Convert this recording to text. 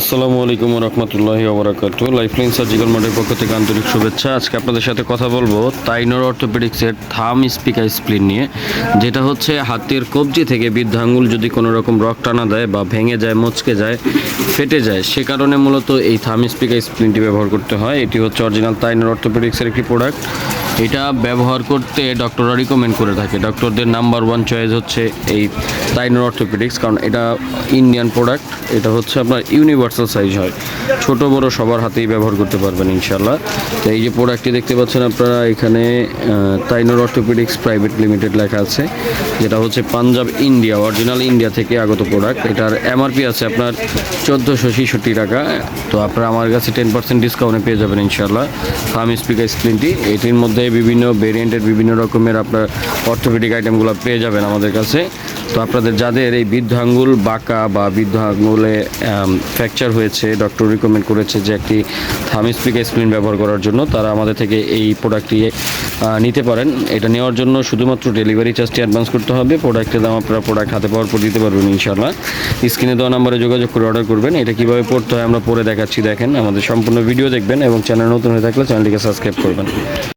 আসসালামু আলাইকুম রহমতুল্লাহ ওবরাকাত লাইফলাইন সার্জিক্যাল মোডের পক্ষ থেকে আন্তরিক শুভেচ্ছা। আজকে আপনাদের সাথে কথা বলব তাইনোর অর্থোপেডিক্সের থাম স্পিকার স্প্লিন নিয়ে, যেটা হচ্ছে হাতের কবজি থেকে বৃদ্ধ আঙুল যদি কোনো রকম রক টানা দেয় বা ভেঙে যায়, মচকে যায়, ফেটে যায়, সে কারণে মূলত এই থাম স্পিকার স্প্লিনটি ব্যবহার করতে হয়। এটি হচ্ছে অরিজিনাল তাইনোর অর্থোপেডিক্সের একটি প্রোডাক্ট এটা ব্যবহার করতে ডক্টররা রিকমেন্ড করে থাকে। ডক্টরদের নাম্বার ওয়ান চয়েস হচ্ছে এই তাইনোর অর্থোপেডিক্স কারণ এটা ইন্ডিয়ান প্রোডাক্ট এটা হচ্ছে আপনার ইউনিভার্সাল সাইজ হয়। ছোট, বড় সবার হাতেই ব্যবহার করতে পারবেন ইনশাল্লাহ তো এই যে প্রোডাক্টটি দেখতে পাচ্ছেন আপনারা, এখানে তাইনোর অর্থোপেডিক্স প্রাইভেট লিমিটেড লেখা আছে, যেটা হচ্ছে পাঞ্জাব ইন্ডিয়া অরিজিনাল ইন্ডিয়া থেকে আগত প্রোডাক্ট এটার এমআরপি আছে আপনার চোদ্দোশো ছেষট্টি টাকা। তো আপনারা আমার কাছে টেন পার্সেন্ট ডিসকাউন্টে পেয়ে যাবেন ইনশাল্লাহ ফার্ম স্পিকার স্ক্রিনটি এটির মধ্যে বিভিন্ন ভেরিয়েন্টের বিভিন্ন রকমের আপনার অর্থোপেডিক আইটেমগুলো পেয়ে যাবেন আমাদের কাছে। তো আপনাদের যাদের এই বৃদ্ধ আঙ্গুল, বাঁকা বা বৃদ্ধ আঙ্গুলে ফ্র্যাকচার হয়েছে ডক্টর রিকমেন্ড করেছে যে একটি থাম স্পিকার স্ক্রিন ব্যবহার করার জন্য, তারা আমাদের থেকে এই প্রোডাক্টটি নিতে পারেন। এটা নেওয়ার জন্য শুধুমাত্র ডেলিভারি চার্জটি অ্যাডভান্স করতে হবে। প্রোডাক্টের দাম আপনারা প্রোডাক্ট হাতে পাওয়ার পর দিতে পারবেন ইনশাল্লাহ স্ক্রিনে দেওয়া নাম্বারে যোগাযোগ করে অর্ডার করবেন। এটা কীভাবে পড়তে হয় আমরা পরে দেখাচ্ছি, দেখেন। আমাদের সম্পূর্ণ ভিডিও দেখবেন এবং চ্যানেল নতুন হয়ে থাকলে চ্যানেলটিকে সাবস্ক্রাইব করবেন।